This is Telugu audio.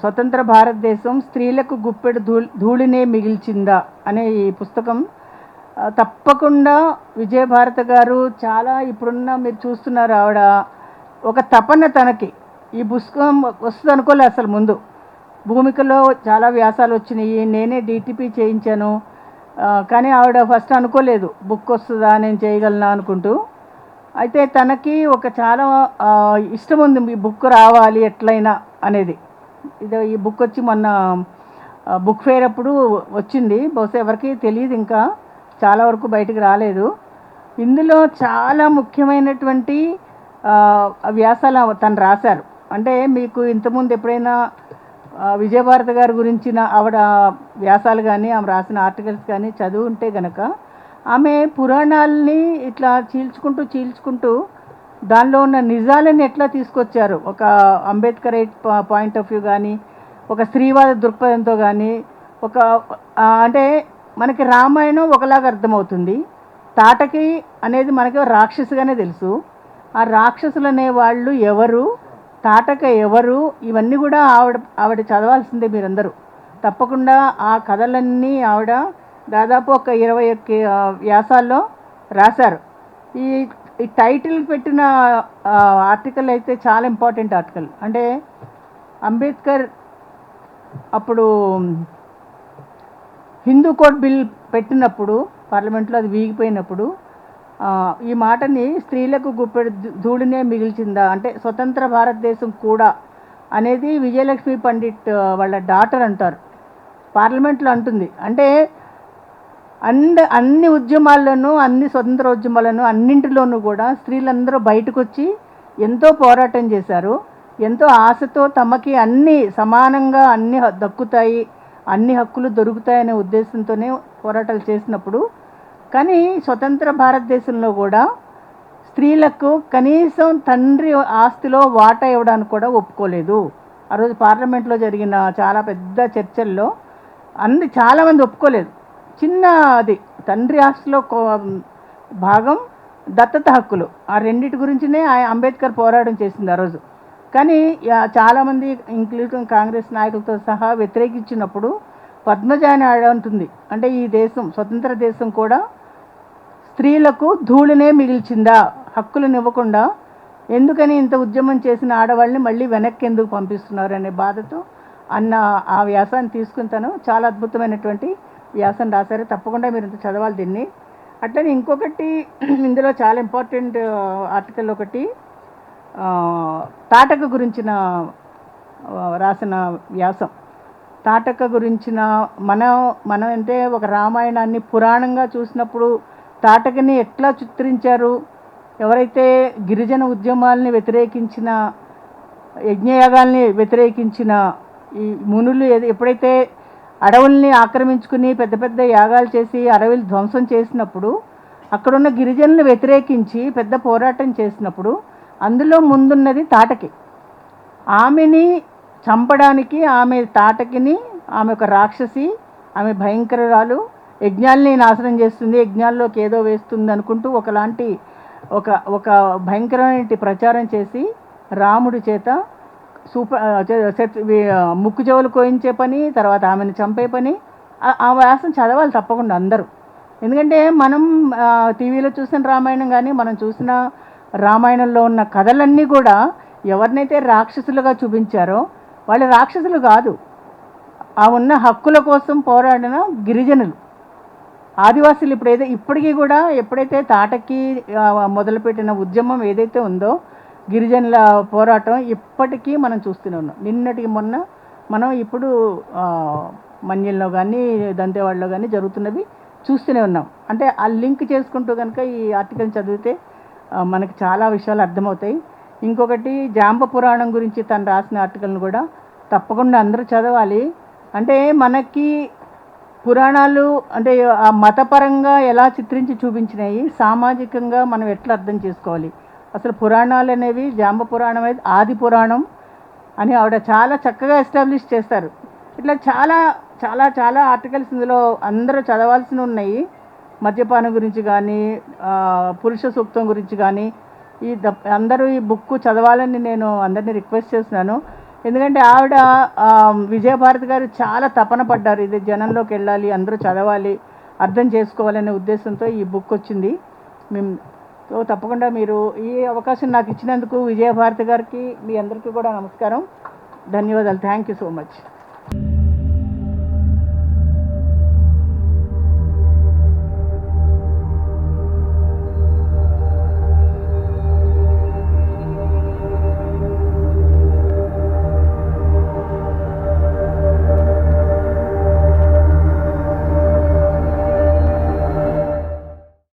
స్వతంత్ర భారతదేశం స్త్రీలకు గుప్పెడు ధూ ధూళినే మిగిల్చిందా అనే ఈ పుస్తకం తప్పకుండా విజయభారత గారు చాలా ఇప్పుడున్న మీరు చూస్తున్నారు ఆవిడ. ఒక తపన తనకి. ఈ పుస్తకం వస్తుంది అనుకోలే అసలు ముందు. భూమికలో చాలా వ్యాసాలు వచ్చినాయి నేనే డిటిపి చేయించాను. కానీ ఆవిడ ఫస్ట్ అనుకోలేదు బుక్ వస్తుందా నేను చేయగలనా అనుకుంటూ. అయితే తనకి ఒక చాలా ఇష్టం ఉంది ఈ బుక్ రావాలి ఎట్లయినా అనేది. ఇది ఈ బుక్ వచ్చి మొన్న బుక్ ఫేర్ అప్పుడు వచ్చింది. బహుశా ఎవరికి తెలియదు ఇంకా. చాలా వరకు బయటికి రాలేదు. ఇందులో చాలా ముఖ్యమైనటువంటి వ్యాసాలు తను రాశారు. అంటే మీకు ఇంతకుముందు ఎప్పుడైనా విజయభారత విజయభారతి గారి గురించిన ఆవిడ వ్యాసాలు కానీ ఆమె రాసిన ఆర్టికల్స్ కానీ చదువు ఉంటే గనక ఆమె పురాణాలని ఇట్లా చీల్చుకుంటూ చీల్చుకుంటూ దానిలో ఉన్న నిజాలని ఎట్లా తీసుకొచ్చారు? ఒక అంబేద్కర్ పాయింట్ ఆఫ్ వ్యూ కానీ ఒక స్త్రీవాద దృక్పథంతో కానీ ఒక అంటే మనకి రామాయణం ఒకలాగా అర్థమవుతుంది. తాటకి అనేది మనకి రాక్షసుగానే తెలుసు. ఆ రాక్షసులు అనే వాళ్ళు ఎవరు? తాటక ఎవరు? ఇవన్నీ కూడా ఆవిడ ఆవిడ చదవాల్సిందే మీరందరూ. తప్పకుండా ఆ కథలన్నీ ఆవిడ దాదాపు ఒక ఇరవై ఒక్క వ్యాసాల్లో రాశారు. ఈ ఈ టైటిల్ పెట్టిన ఆర్టికల్ అయితే చాలా ఇంపార్టెంట్ ఆర్టికల్. అంటే అంబేద్కర్ అప్పుడు హిందూ కోడ్ బిల్ పెట్టినప్పుడు పార్లమెంట్లో అది వీగిపోయినప్పుడు ఈ మాటని స్త్రీలకు గుప్పెడు ధూళినే మిగిల్చిందా? అంటే స్వతంత్ర భారతదేశం కూడా అనేది విజయలక్ష్మి పండిట్ వాళ్ళ డాటర్ అంటారు. పార్లమెంట్లో అంటుంది. అంటే అండ్ అన్ని ఉద్యమాల్లోనూ అన్ని స్వతంత్ర ఉద్యమాలను అన్నింటిలోనూ కూడా స్త్రీలందరూ బయటకు వచ్చి ఎంతో పోరాటం చేశారు. ఎంతో ఆశతో తమకి అన్ని సమానంగా అన్ని దక్కుతాయి అన్ని హక్కులు దొరుకుతాయనే ఉద్దేశంతోనే పోరాటాలు చేసినప్పుడు. కానీ స్వతంత్ర భారతదేశంలో కూడా స్త్రీలకు కనీసం తండ్రి ఆస్తిలో వాటా ఇవ్వడానికి కూడా ఒప్పుకోలేదు. ఆ రోజు పార్లమెంట్లో జరిగిన చాలా పెద్ద చర్చల్లో అన్ని చాలామంది ఒప్పుకోలేదు. చిన్న అది తండ్రి ఆస్తిలో భాగం దత్తత హక్కులు. ఆ రెండిటి గురించినే ఆయన అంబేద్కర్ పోరాటం చేసింది ఆ రోజు. కానీ చాలామంది ఇంక్లూడింగ్ కాంగ్రెస్ నాయకులతో సహా వ్యతిరేకించినప్పుడు పద్మజాని ఆడ ఉంటుంది. అంటే ఈ దేశం స్వతంత్ర దేశం కూడా స్త్రీలకు ధూళినే మిగిల్చిందా? హక్కులను ఇవ్వకుండా ఎందుకని ఇంత ఉద్యమం చేసిన ఆడవాళ్ళని మళ్ళీ వెనక్కి ఎందుకు పంపిస్తున్నారు అనే బాధతో అన్న ఆ వ్యాసాన్ని తీసుకుని తను చాలా అద్భుతమైనటువంటి వ్యాసం రాశారు. తప్పకుండా మీరు ఇంత చదవాలి దీన్ని. అట్లనే ఇంకొకటి ఇందులో చాలా ఇంపార్టెంట్ ఆర్టికల్ ఒకటి తాటక గురించిన రాసిన వ్యాసం. తాటక గురించిన మనం మనం అంటే ఒక రామాయణాన్ని పురాణంగా చూసినప్పుడు తాటకని ఎట్లా చిత్రించారు? ఎవరైతే గిరిజన ఉద్యమాల్ని వ్యతిరేకించిన యజ్ఞయాగాల్ని వ్యతిరేకించిన ఈ మునులు ఏది- ఎప్పుడైతే అడవుల్ని ఆక్రమించుకుని పెద్ద పెద్ద యాగాలు చేసి అడవులు ధ్వంసం చేసినప్పుడు అక్కడున్న గిరిజనులు వ్యతిరేకించి పెద్ద పోరాటం చేసినప్పుడు అందులో ముందున్నది తాటకి. ఆమెని చంపడానికి ఆమె తాటకిని ఆమె ఒక రాక్షసి ఆమె భయంకరాలు యజ్ఞాల్ని నాశనం చేస్తుంది యజ్ఞాల్లోకి ఏదో వేస్తుంది అనుకుంటూ ఒకలాంటి ఒక ఒక భయంకరమైన ప్రచారం చేసి రాముడి చేత సూపర్ ముక్కు చెవులు కోయించే పని తర్వాత ఆమెను చంపే పని ఆ- వ్యాసం చదవాలి తప్పకుండా అందరూ. ఎందుకంటే మనం టీవీలో చూసిన రామాయణం కానీ మనం చూసిన రామాయణంలో ఉన్న కథలన్నీ కూడా ఎవరినైతే రాక్షసులుగా చూపించారో వాళ్ళు రాక్షసులు కాదు. ఆ ఉన్న హక్కుల కోసం పోరాడిన గిరిజనులు. ఆదివాసులు ఇప్పుడు ఏదో ఇప్పటికీ కూడా ఎప్పుడైతే తాటకి మొదలుపెట్టిన ఉద్యమం ఏదైతే ఉందో గిరిజనుల పోరాటం ఇప్పటికీ మనం చూస్తూనే ఉన్నాం. నిన్నటికి మొన్న మనం ఇప్పుడు మన్యంలో కానీ దంతేవాడలో కానీ జరుగుతున్నవి చూస్తూనే ఉన్నాం. అంటే ఆ లింక్ చేసుకుంటూ కనుక ఈ ఆర్టికల్ చదివితే మనకు మనకి చాలా విషయాలు అర్థమవుతాయి. ఇంకొకటి జాంబ పురాణం గురించి తను రాసిన ఆర్టికల్ని కూడా తప్పకుండా అందరూ చదవాలి. అంటే మనకి పురాణాలు అంటే ఆ మతపరంగా ఎలా చిత్రించి చూపించినాయి సామాజికంగా మనం ఎట్లా అర్థం చేసుకోవాలి? అసలు పురాణాలు అనేవి జాంబ పురాణం అయితే ఆది పురాణం అని ఆవిడ చాలా చక్కగా ఎస్టాబ్లిష్ చేస్తారు. ఇట్లా చాలా చాలా చాలా ఆర్టికల్స్ ఇందులో అందరూ చదవాల్సినవి ఉన్నాయి. మద్యపానం గురించి కానీ పురుష సూక్తం గురించి కానీ ఈ ద అందరూ ఈ బుక్ చదవాలని నేను అందరినీ రిక్వెస్ట్ చేస్తున్నాను. ఎందుకంటే ఆవిడ విజయభారతి గారు చాలా తపన పడ్డారు. ఇది జనంలోకి వెళ్ళాలి అందరూ చదవాలి అర్థం చేసుకోవాలనే ఉద్దేశంతో ఈ బుక్ వచ్చింది. మేము సో తప్పకుండా మీరు ఈ అవకాశం నాకు ఇచ్చినందుకు విజయభారతి గారికి మీ అందరికీ కూడా నమస్కారం. ధన్యవాదాలు. Thank you so much